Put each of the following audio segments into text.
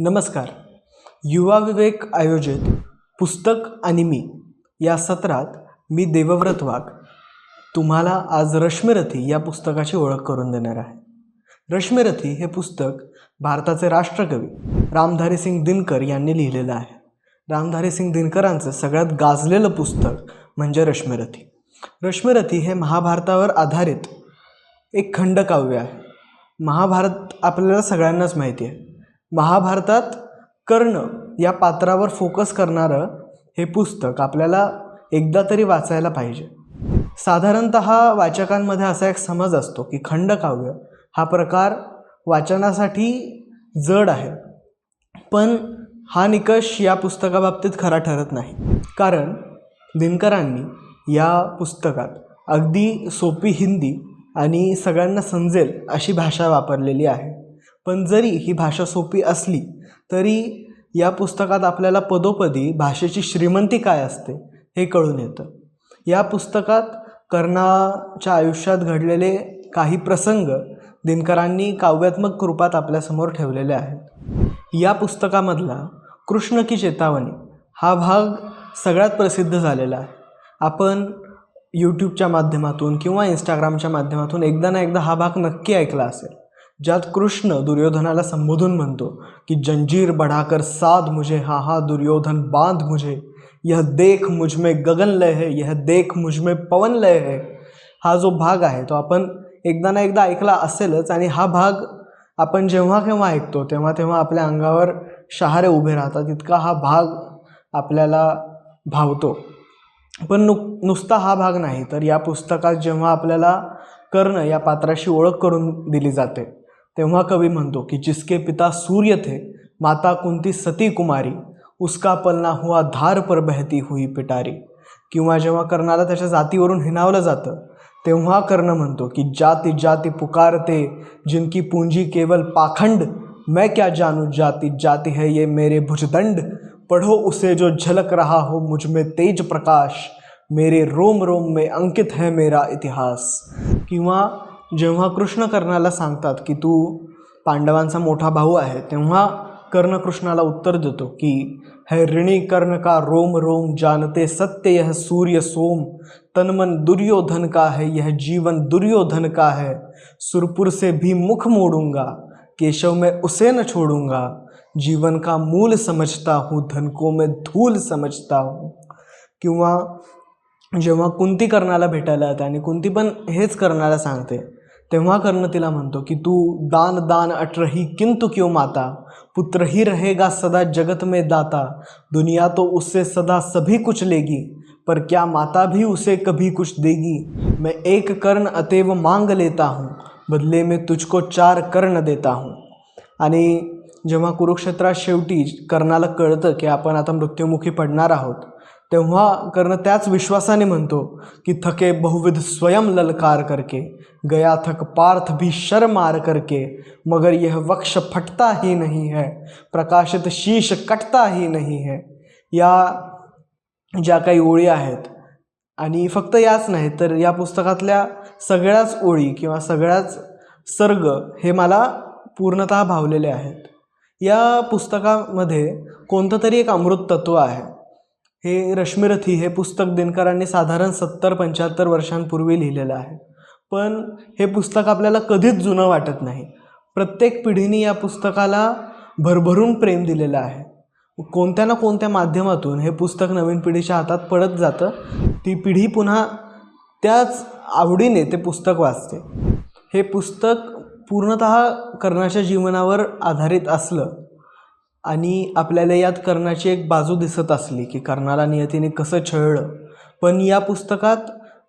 नमस्कार. युवा विवेक आयोजित पुस्तक आणि मी या सत्रात मी देवव्रत वाघ तुम्हाला आज रश्मिरथी या पुस्तकाची ओळख करून देणार आहे. रश्मिरथी हे पुस्तक भारताचे राष्ट्रकवी रामधारी सिंग दिनकर यांनी लिहिलेलं आहे. रामधारी सिंग दिनकरांचं सगळ्यात गाजलेलं पुस्तक म्हणजे रश्मिरथी. रश्मिरथी हे महाभारतावर आधारित एक खंडकाव्य आहे. महाभारत आपल्याला सगळ्यांनाच माहिती आहे. महाभारतात कर्ण या पात्रावर फोकस करणारं हे पुस्तक आपल्याला एकदा तरी वाचायला पाहिजे. साधारणत वाचकांमध्ये असा एक समज असतो की खंडकाव्य हा प्रकार वाचनासाठी जड आहे. पण हा निकष या पुस्तकाबाबतीत खरा ठरत नाही. कारण दिनकरांनी या पुस्तकात अगदी सोपी हिंदी आणि सगळ्यांना समजेल अशी भाषा वापरलेली आहे. पण जरी ही भाषा सोपी असली तरी या पुस्तकात आपल्याला पदोपदी भाषेची श्रीमंती काय असते हे कळून येतं. या पुस्तकात कर्णाच्या आयुष्यात घडलेले काही प्रसंग दिनकरांनी काव्यात्मक रूपात आपल्यासमोर ठेवलेले आहेत. या पुस्तकामधला कृष्ण की चेतावणी हा भाग सगळ्यात प्रसिद्ध झालेला आहे. आपण यूट्यूबच्या माध्यमातून किंवा इंस्टाग्रामच्या माध्यमातून एकदा ना एकदा हा भाग नक्की ऐकला असेल. ज्यात कृष्ण दुर्योधनाला संबोधून म्हणतो की जंजीर बढ़ाकर साध मुझे हा हा दुर्योधन बांध मुझे यह देख मुझ में गगन लय है यह देख मुझ में पवन लय है. हा जो भाग आहे तो आपण एकदा ना एकदा ऐकला असेलच आणि हा भाग आपण जेव्हा केव्हा ऐकतो तेव्हा तेव्हा आपल्या अंगावर शहारे उभे राहतात इतका हा भाग आपल्याला भावतो. पण नुक नुसता हा भाग नाही तर या पुस्तकात जेव्हा आपल्याला कर्ण या पात्राशी ओळख करून दिली जाते तेव्हा कवी म्हणतो की जिसके पिता सूर्य थे, माता कुंती सती कुमारी, उसका पलना हुआ धार पर बहती हुई पिटारी. किंवा जेव्हा कर्णाला त्याच्या जातीवरून हिनावलं जातं, तेव्हा कर्ण म्हणतो की जाती जाती पुकारते, जिनकी पूंजी केवल पाखंड, मैं क्या जानू जाति जाति है ये मेरे भुजदंड. पढ़ो उसे जो झलक रहा हो मुझमें तेज प्रकाश, मेरे रोम रोम में अंकित है मेरा इतिहास. किंवा जेव्हा कृष्ण कर्णाला सांगतात की तू पांडवांचा मोठा भाऊ आहे तेव्हा कर्ण कृष्णाला उत्तर देतो की है ऋणी कर्ण का रोम रोम जानते सत्य यह सूर्य सोम? तनमन दुर्योधन का है यह जीवन दुर्योधन का है? सुरपुर से भी मुख मोड़ूंगा केशव में उसे न छोड़ूंगा। जीवन का मूल समझता हूँ धनको मैं धूल समझता हूँ। किंवा जेव्हा कुंती कर्णाला भेटायला येते आणि कुंती पण हेच कर्णाला सांगते तेव्हा कर्ण तिला म्हणतो की तू दान दान अटरही किंतु क्यों माता? पुत्र ही रहेगा सदा जगत में दाता। दुनिया तो उससे सदा सभी कुछ लेगी पर क्या माता भी उसे कभी कुछ देगी? मैं एक कर्ण अतएव मांग लेता हूँ बदले में तुझको चार कर्ण देता हूँ। आणि जेव्हा कुरुक्षेत्रात शेवटी कर्णाला कळतं की आपण आता मृत्युमुखी पडणार आहोत तेव्हा कर्ण त्याच विश्वासाने म्हणतो की थके बहुविध स्वयं ललकार करके गया थक पार्थ भी शर मार करके मगर यह वक्ष फटता ही नहीं है प्रकाशित शीश कटता ही नहीं है। या ज्या काही ओळी आहेत आणि फक्त याच नाही तर या पुस्तकातल्या सगळ्याच ओळी किंवा सगळ्याच सर्ग हे मला पूर्णतः भावलेले आहेत. या पुस्तकामध्ये कोणतं तरी एक अमृत तत्व आहे. हे रश्मिरथी हे पुस्तक दिनकरांनी साधारण सत्तर पंच्याहत्तर वर्षांपूर्वी लिहिलेलं आहे. पण हे पुस्तक आपल्याला कधीच जुनं वाटत नाही. प्रत्येक पिढीने या पुस्तकाला भरभरून प्रेम दिलेलं आहे. कोणत्या ना कोणत्या माध्यमातून हे पुस्तक नवीन पिढीच्या हातात पडत जातं ती पिढी पुन्हा त्याच आवडीने ते पुस्तक वाचते. हे पुस्तक पूर्णत कर्णाच्या जीवनावर आधारित असलं आणि आपल्याला यात कर्णाची एक बाजू दिसत असली की कर्णाला नियतीने कसं छळलं. पण या पुस्तकात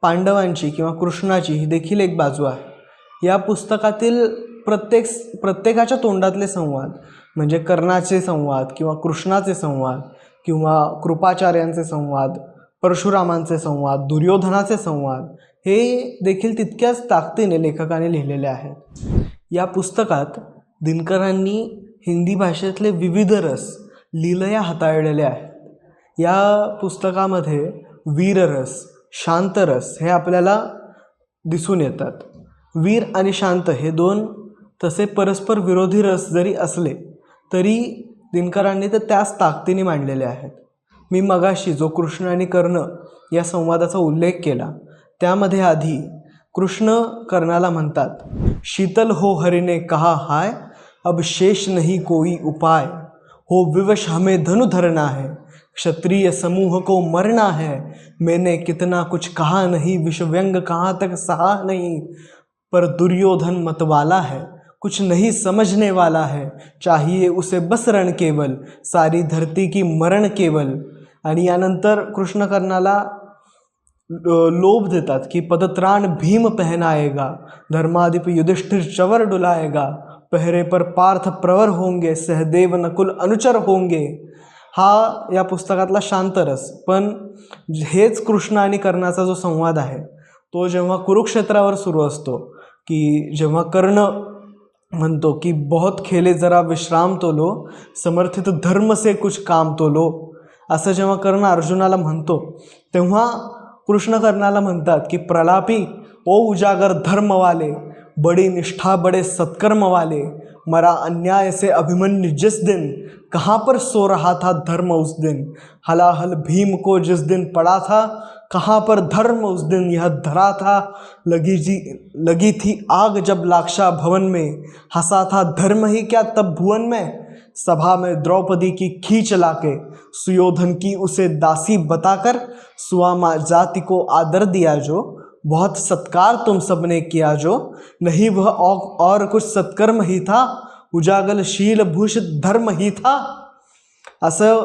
पांडवांची किंवा कृष्णाची ही देखील एक बाजू आहे. या पुस्तकातील प्रत्येक प्रत्येकाच्या तोंडातले संवाद म्हणजे कर्णाचे संवाद किंवा कृष्णाचे संवाद किंवा कृपाचार्यांचे संवाद परशुरामांचे संवाद दुर्योधनाचे संवाद हे देखील तितक्याच ताकदीने लेखकाने लिहिलेले आहेत. या पुस्तकात दिनकरांनी हिंदी भाषेतले विविध रस लीलया हाताळलेले आहेत. या पुस्तकामध्ये वीररस शांतरस हे आपल्याला दिसून येतात. वीर आणि शांत हे दोन तसे परस्पर विरोधी रस जरी असले तरी दिनकरांनी तर त्याच ताकदीने मांडलेले आहेत. मी मगाशी जो कृष्ण आणि कर्ण या संवादाचा उल्लेख केला त्यामध्ये आधी कृष्ण कर्णाला म्हणतात शीतल हो हरिने कहा हाय? अब शेष नहीं कोई उपाय। हो विवश हमें धनु धरना है। क्षत्रिय समूह को मरना है। मैंने कितना कुछ कहा नहीं विश्व व्यंग कहाँ तक सहा नहीं। पर दुर्योधन मतवाला है। कुछ नहीं समझने वाला है। चाहिए उसे बस रण केवल, सारी धरती की मरण केवल। आणि यानंतर कृष्ण कर्णाला लोभ देतात की पदत्राण भीम पहनाएगा। धर्माधिप युधिष्ठिर चवर डुलाएगा। पहरे पर पार्थ प्रवर होंगे सहदेव नकुल अनुचर होंगे. हा या पुस्तकातला शांतरस पण हेच कृष्ण आणि कर्णाचा जो संवाद आहे तो जेव्हा कुरुक्षेत्रावर सुरू असतो की जेव्हा कर्ण म्हणतो की बहुत खेले जरा विश्राम तो लो समर्थित धर्म से कुछ काम तो लो असं जेव्हा कर्ण अर्जुनाला म्हणतो तेव्हा कृष्ण कर्णाला म्हणतात की प्रलापी ओ उजागर धर्मवाले बड़ी निष्ठा, बड़े सत्कर्म वाले, मरा अन्याय से अभिमन्यु जिस दिन कहाँ पर सो रहा था धर्म उस दिन? हलाहल भीम को जिस दिन पड़ा था, कहाँ पर धर्म उस दिन यह धरा था? लगी जी, लगी थी आग जब लाक्षा भवन में, हंसा था धर्म ही क्या तब भुवन में? सभा में द्रौपदी की खींच लाके, सुयोधन की उसे दासी बताकर, सुआमा जाति को आदर दिया जो बहुत सत्कार तुम सबने किया जो नहीं वह औ- और कुछ सत्कर्म ही था उजागलशील भूषित धर्म ही था। असं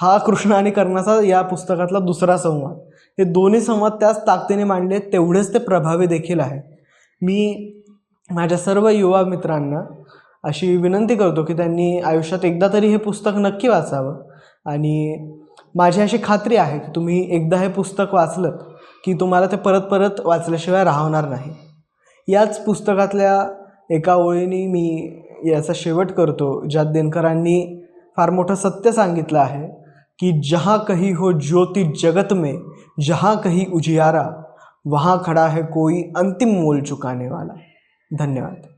हा कृष्णाने कर्णाचा या पुस्तकातला दुसरा संवाद. हे दोन्ही संवाद त्याच ताकदीने मांडले तेवढेच ते प्रभावी देखील आहे. मी माझ्या सर्व युवा मित्रांना अशी विनंती करतो की त्यांनी आयुष्यात एकदा तरी हे पुस्तक नक्की वाचावं. आणि माझी अशी खात्री आहे की तुम्ही एकदा हे पुस्तक वाचलं की तुम्हाला ते परत परत वाचल्याशिवाय राहणार नाही. याच पुस्तकातल्या एका ओळीने मी याचा शेवट करतो ज्यात दिनकरांनी फार मोठं सत्य सांगितलं आहे की जहाँ कही हो ज्योति जगत में जहाँ कही उजियारा वहाँ खड़ा है कोई अंतिम मोल चुकाने वाला. धन्यवाद.